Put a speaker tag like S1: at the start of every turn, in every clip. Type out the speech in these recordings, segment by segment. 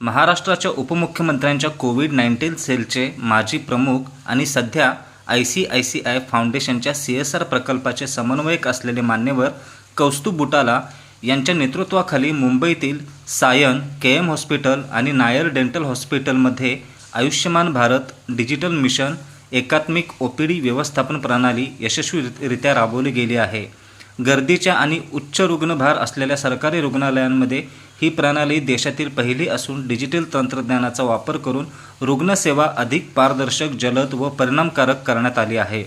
S1: महाराष्ट्राच्या उपमुख्यमंत्र्यांच्या Covid nineteen सेलचे माजी प्रमुख आणि सध्या I C I C I फाउंडेशनच्या सी एस आर प्रकल्पाचे समन्वयक असलेले मान्यवर कौस्तुभ बुटाला यांच्या नेतृत्वाखाली मुंबईतील सायन के एम हॉस्पिटल आणि नायर डेंटल हॉस्पिटलमध्ये आयुष्यमान भारत डिजिटल मिशन एकात्मिक ओ पी डी व्यवस्थापन प्रणाली यशस्वीरित्या राबवली गेली आहे. गर्दीच्या आणि उच्च रुग्णभार असलेल्या सरकारी रुग्णालयांमध्ये ही प्रणाली देशातील पहिली असून डिजिटल तंत्रज्ञानाचा वापर करून रुग्णसेवा अधिक पारदर्शक जलद व परिणामकारक करण्यात आली आहे.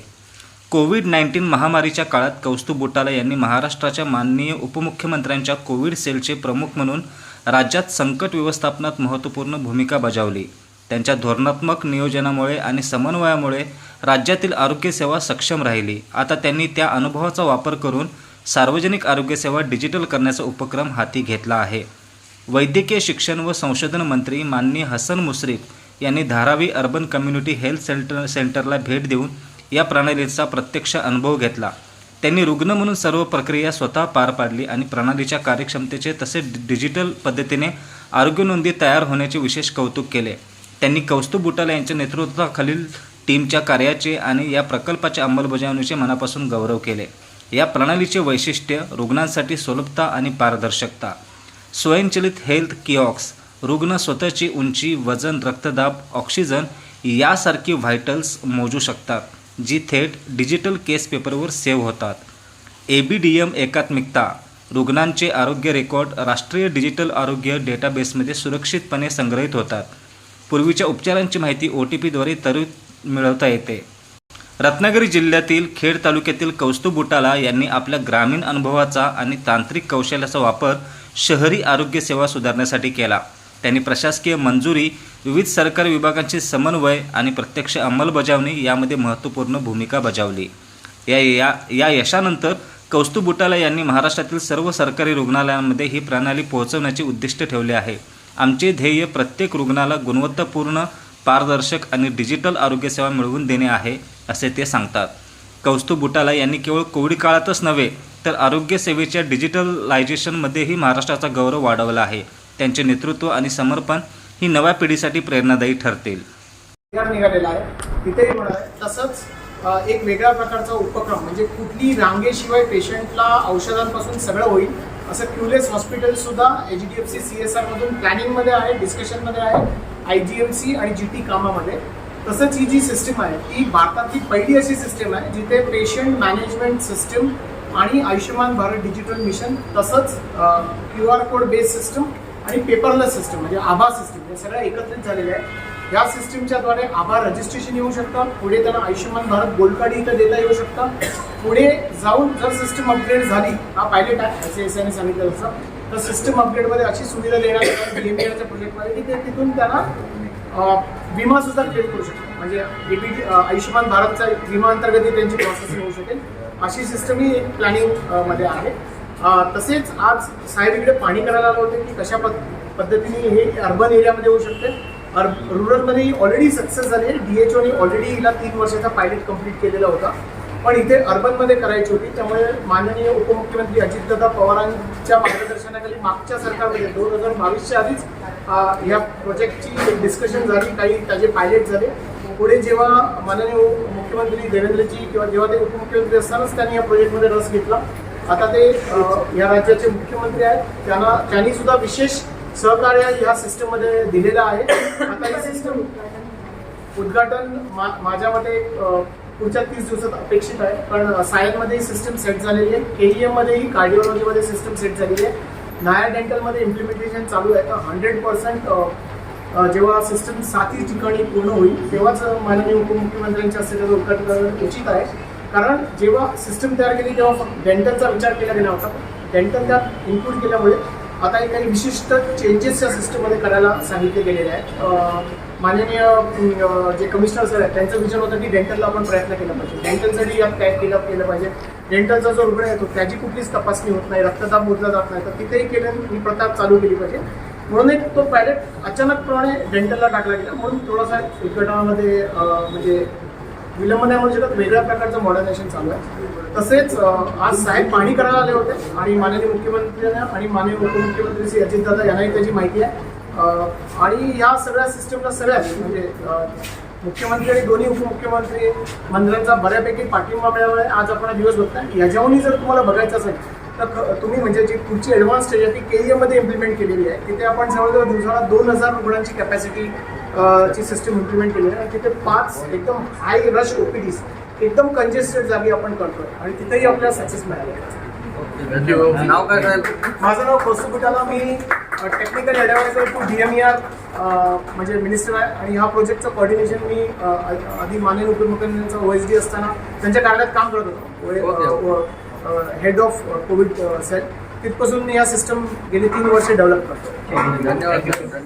S1: कोविड नाईन्टीन महामारीच्या काळात कौस्तुभ बुटाला यांनी महाराष्ट्राच्या माननीय उपमुख्यमंत्र्यांच्या कोविड सेलचे प्रमुख म्हणून राज्यात संकट व्यवस्थापनात महत्त्वपूर्ण भूमिका बजावली. त्यांच्या धोरणात्मक नियोजनामुळे आणि समन्वयामुळे राज्यातील आरोग्यसेवा सक्षम राहिली. आता त्यांनी त्या अनुभवाचा वापर करून सार्वजनिक आरोग्यसेवा डिजिटल करण्याचा उपक्रम हाती घेतला आहे. वैद्यकीय शिक्षण व संशोधन मंत्री माननीय हसन मुश्रीफ यांनी Dharavi urban community health centre सेंटरला भेट देऊन या प्रणालीचा प्रत्यक्ष अनुभव घेतला. त्यांनी रुग्ण म्हणून सर्व प्रक्रिया स्वतः पार पाडली आणि प्रणालीच्या कार्यक्षमतेचे तसेच डिजिटल पद्धतीने आरोग्य नोंदी तयार होण्याचे विशेष कौतुक केले. त्यांनी कौस्तुभ बुटाला यांच्या नेतृत्वाखालील टीमच्या कार्याचे आणि या प्रकल्पाच्या अंमलबजावणीचे मनापासून गौरव केले. या प्रणालीचे वैशिष्ट्य रुग्णांसाठी सुलभता आणि पारदर्शकता. स्वयंचलित हेल्थ किऑक्स रुग्ण स्वतःची उंची वजन रक्तदाब ऑक्सिजन यासारखी व्हायटल्स मोजू शकतात जी थेट डिजिटल केस पेपरवर सेव्ह होतात. ए बी डी एम एकात्मिकता रुग्णांचे आरोग्य रेकॉर्ड राष्ट्रीय डिजिटल आरोग्य डेटाबेसमध्ये सुरक्षितपणे संग्रहित होतात. पूर्वीच्या उपचारांची माहिती ओ टी पीद्वारे त्वरित मिळवता येते. रत्नागिरी जिल्ह्यातील खेड तालुक्यातील कौस्तुभ बुटाला यांनी आपल्या ग्रामीण अनुभवाचा आणि तांत्रिक कौशल्याचा वापर शहरी आरोग्य सेवा सुधारण्यासाठी केला. त्यांनी प्रशासकीय मंजुरी विविध सरकारी विभागांचे समन्वय आणि प्रत्यक्ष अंमलबजावणी यामध्ये महत्त्वपूर्ण भूमिका बजावली. या या या यशानंतर कौस्तुभ बुटाला यांनी महाराष्ट्रातील सर्व सरकारी रुग्णालयांमध्ये ही प्रणाली पोहोचवण्याचे उद्दिष्ट ठेवले आहे. आमचे ध्येय प्रत्येक रुग्णाला गुणवत्तापूर्ण पारदर्शक आणि डिजिटल आरोग्यसेवा मिळवून देणे आहे असे ते सांगतात. कौस्तुभ बुटाला यांनी केवळ कोविड काळातच नव्हे तर आरोग्य सेवेच्या डिजिटलायझेशनमध्येही महाराष्ट्राचा गौरव वाढवला आहे. त्यांचे नेतृत्व आणि समर्पण ही नव्या पिढीसाठी प्रेरणादायी ठरतील.
S2: निघालेला आहे. तिथेही तसंच एक वेगळ्या प्रकारचा उपक्रम म्हणजे कुठली रांगेशिवाय पेशंटला औषधांपासून सगळं होईल असं क्युलेस हॉस्पिटल सुद्धा H D F C C S R मधून प्लॅनिंगमध्ये आहे डिस्कशनमध्ये आहे आय जी एम सी आणि जी टी कामामध्ये. तसंच ही जी सिस्टम आहे ती भारतातली पहिली अशी सिस्टम आहे जिथे पेशंट मॅनेजमेंट सिस्टम आणि आयुष्यमान भारत डिजिटल मिशन तसंच Q R code based system आणि पेपरलेस सिस्टम म्हणजे आभा सिस्टम हे सगळं एकत्रित झालेल्या आहे या सिस्टमच्या द्वारे आभा रजिस्ट्रेशन येऊ शकतं पुढे त्यांना आयुष्यमान भारत गोल्ड कार्ड इथं देता येऊ शकतं. पुढे जाऊन जर सिस्टम अपग्रेड झाली हा पायलट आहे एस एस आयने सांगितलं तसं तर सिस्टम अपग्रेडमध्ये अशी सुविधा देण्यात येणार बी प्रोजेक्टमध्ये की ते तिथून त्यांना विमा सुद्धा क्लेम करू शकतात. म्हणजे आयुष्यमान भारतचा विमा अंतर्गत त्यांची प्रोसेसिंग होऊ शकेल. अशी सिस्टम ही एक प्लॅनिंगमध्ये आहे. तसेच आज साहेब इकडे पाणी करायला आलं होते की कशा पद्धतीने हे अर्बन एरियामध्ये होऊ शकते. अर्ब रुरलमध्ये ऑलरेडी सक्सेस झाली डी एच ओने ऑलरेडी हिला तीन वर्षाचा पायलट कंप्लीट केलेला होता. पण इथे अर्बनमध्ये करायची होती. त्यामुळे माननीय उपमुख्यमंत्री अजितदादा पवारांच्या मार्गदर्शनाखाली मागच्या सरकारमध्ये दोन हजार बावीसच्या आधीच ह्या या प्रोजेक्टची डिस्कशन झाली. काही त्याचे पायलट झाले. पुढे जेव्हा माननीय मुख्यमंत्री देवेंद्रजी किंवा जेव्हा ते उपमुख्यमंत्री असतानाच त्यांनी या प्रोजेक्टमध्ये रस घेतला. आता ते या राज्याचे मुख्यमंत्री आहेत. त्यांना त्यांनी सुद्धा विशेष सहकार्य ह्या सिस्टममध्ये दिलेलं आहे. आता ही सिस्टम उद्घाटन मा- माझ्या मते पुढच्या तीस दिवसात अपेक्षित आहे. कारण सायनमध्ये सिस्टम सेट झालेली आहे. के ई एममध्येही कार्डिओलॉजीमध्ये सिस्टम सेट झालेली आहे. नायर डेंटलमध्ये इम्प्लिमेंटेशन चालू आहे. तर हंड्रेड पर्सेंट जेव्हा सिस्टम सातही ठिकाणी पूर्ण होईल तेव्हाच माननीय उपमुख्यमंत्र्यांच्या हस्ते त्याचं उद्घाटन करणं उचित आहे. कारण जेव्हा सिस्टम तयार केली तेव्हा फक्त डेंटलचा विचार केला गेला होता. डेंटल त्यात इन्क्लूड केल्यामुळे आता एक काही विशिष्ट चेंजेस या सिस्टममध्ये करायला सांगितले गेलेले आहेत. माननीय जे कमिशनर सर आहेत त्यांचं विचार होतं की डेंटलला आपण प्रयत्न केला पाहिजे. डेंटलसाठी यात काय केलं केलं पाहिजे. डेंटलचा जो रुग्ण येतो त्याची कुठलीच तपासणी होत नाही रक्तदाब मोजला जात नाही. तर तिथेही केलं ही प्रथा चालू केली पाहिजे. म्हणून एक तो पायलट अचानकपणे डेंटलला टाकला गेला. म्हणून थोडासा उद्घाटनामध्ये म्हणजे विलंब नाही म्हणू शकत वेगळ्या प्रकारचं मॉडर्नायझेशन चालू आहे. तसेच आज साहेब पाणी करायला आले होते आणि माननीय मुख्यमंत्र्यांना आणि माननीय उपमुख्यमंत्री श्री अजितदादा यांनाही त्याची माहिती आहे. आणि या सगळ्या सिस्टमला सगळ्यात म्हणजे मुख्यमंत्री आणि दोन्ही उपमुख्यमंत्री मंत्र्यांचा बऱ्यापैकी पाठिंबा मिळाला आहे. आज आपण दिवस बघताय. याच्याहूनही जर तुम्हाला बघायचं असेल तुम्ही म्हणजे जी पुढची ॲडव्हान्स स्टेज आहे ती के एमध्ये इम्प्लिमेंट केलेली आहे. तिथे आपण जवळजवळ दिवसाला दोन हजार रुग्णांची कॅपॅसिटी ची सिस्टम इम्प्लिमेंट केली आहे. तिथे पाच एकदम हाय रश ओपीडीज एकदम कंजेस्टेड जागी आपण करतोय. आणि तिथेही आपल्याला सक्सेस मिळाला.
S3: नाव काय
S2: माझं नाव कौस्तुभ बुटाला मी technical adviser to D M R म्हणजे मिनिस्टर आहे. आणि ह्या प्रोजेक्टचं कोऑर्डिनेशन मी आधी माननीय उपमुख्यमंत्र्यांचा ओ एस डी असताना त्यांच्या कार्यालयात काम करत होतो. हेड ऑफ कोविड सेल तिथपासून मी ह्या सिस्टम गेली तीन वर्ष डेव्हलप करतो.
S3: धन्यवाद.